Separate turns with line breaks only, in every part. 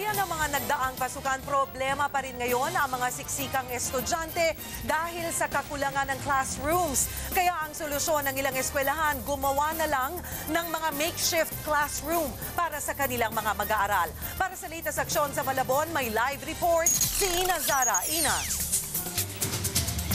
Gaya ng mga nagdaang pasukan, problema pa rin ngayon ang mga siksikang estudyante dahil sa kakulangan ng classrooms. Kaya ang solusyon ng ilang eskwelahan, gumawa na lang ng mga makeshift classroom para sa kanilang mga mag-aaral. Para sa latest aksyon sa Malabon, may live report si Ina Zara. Ina.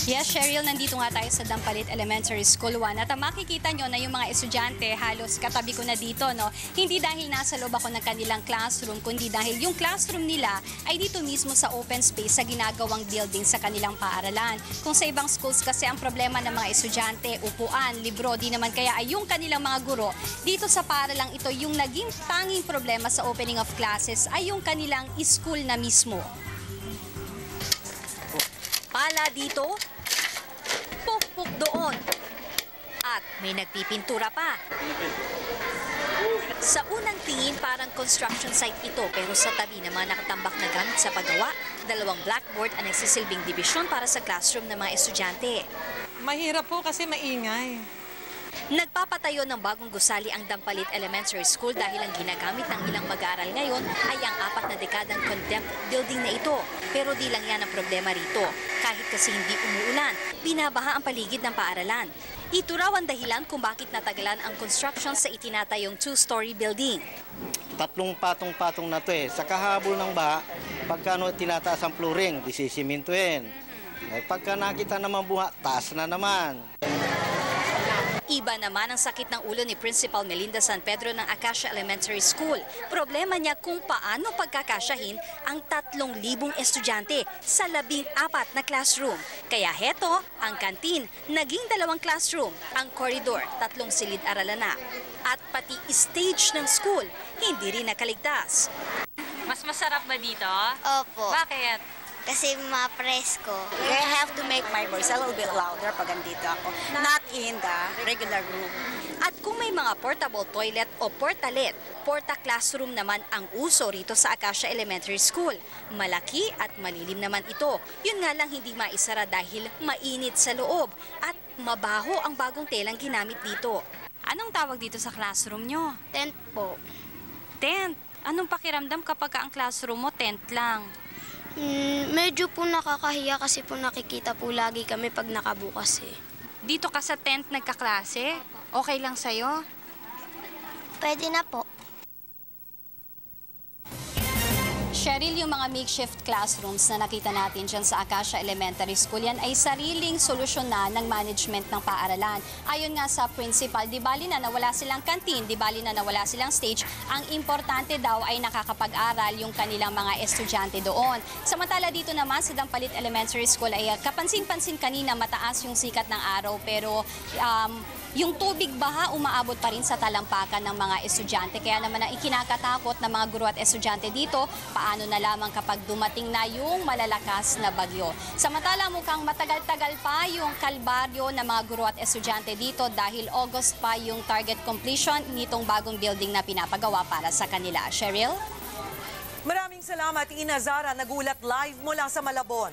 Yes, Cheryl, nandito nga tayo sa Dampalit Elementary School 1 at makikita nyo na yung mga estudyante halos katabi ko na dito, no? Hindi dahil nasa loob ako ng kanilang classroom, kundi dahil yung classroom nila ay dito mismo sa open space sa ginagawang building sa kanilang paaralan. Kung sa ibang schools kasi ang problema ng mga estudyante, upuan, libro, di naman kaya ay yung kanilang mga guro. Dito sa paaralang ito, yung naging tanging problema sa opening of classes ay yung kanilang school na mismo. Pala dito, pukpuk doon. At may nagpipintura pa. Sa unang tingin, parang construction site ito pero sa tabi naman nakatambak na gamit sa paggawa, dalawang blackboard ang nagsisilbing dibisyon para sa classroom ng mga estudyante.
Mahirap po kasi maingay.
Nagpapatayo ng bagong gusali ang Dampalit Elementary School dahil ang ginagamit ng ilang mag-aaral ngayon ay ang apat na dekadang condemned building na ito. Pero di lang yan ang problema rito. Kahit kasi hindi umuulan, binabaha ang paligid ng paaralan. Ito raw ang dahilan kung bakit natagalan ang construction sa itinatayong two-story building.
tatlong patong-patong na to eh. Sa kahabol ng baha, pagka ano, tinataas ang flooring, disisimintuhin. Eh, pagka nakita naman buha, taas na naman.
Iba naman ang sakit ng ulo ni Principal Melinda San Pedro ng Acacia Elementary School. Problema niya kung paano pagkakasyahin ang 3,000 estudyante sa labing apat na classroom. Kaya heto, ang kantin, naging dalawang classroom, ang corridor, tatlong silid-aralan na. At pati stage ng school, hindi rin nakaligtas.
Mas masarap ba dito?
Opo.
Bakit?
Kasi ma-presko.
I have to make my voice a little bit louder pag andito ako. Not in the regular room.
At kung may mga portable toilet o portalet, porta classroom naman ang uso rito sa Acacia Elementary School. Malaki at malilim naman ito. Yun nga lang hindi maisara dahil mainit sa loob at mabaho ang bagong telang ginamit dito.
Anong tawag dito sa classroom nyo?
Tent po.
Tent. Anong pakiramdam kapag ka ang classroom mo tent lang?
Hmm, medyo po nakakahiya kasi po nakikita po lagi kami pag nakabukas eh.
Dito ka sa tent nagkaklase? Okay lang sa'yo?
Pwede na po.
Cheryl, yung mga makeshift classrooms na nakita natin dyan sa Acacia Elementary School, yan ay sariling solusyon na ng management ng paaralan. Ayon nga sa principal, di bali na nawala silang kantin, di bali na nawala silang stage, ang importante daw ay nakakapag-aral yung kanilang mga estudyante doon. Samantala dito naman sa Dampalit Elementary School ay kapansin-pansin kanina mataas yung sikat ng araw pero um, yung tubig baha umaabot pa rin sa talampakan ng mga estudyante. Kaya naman ang ikinakatakot ng mga guro at estudyante dito, paano na lamang kapag dumating na yung malalakas na bagyo. Samantala mukhang matagal-tagal pa yung kalbaryo ng mga guro at estudyante dito dahil August pa yung target completion nitong bagong building na pinapagawa para sa kanila. Cheryl?
Maraming salamat, Ina Zara. Nagulat live mula sa Malabon.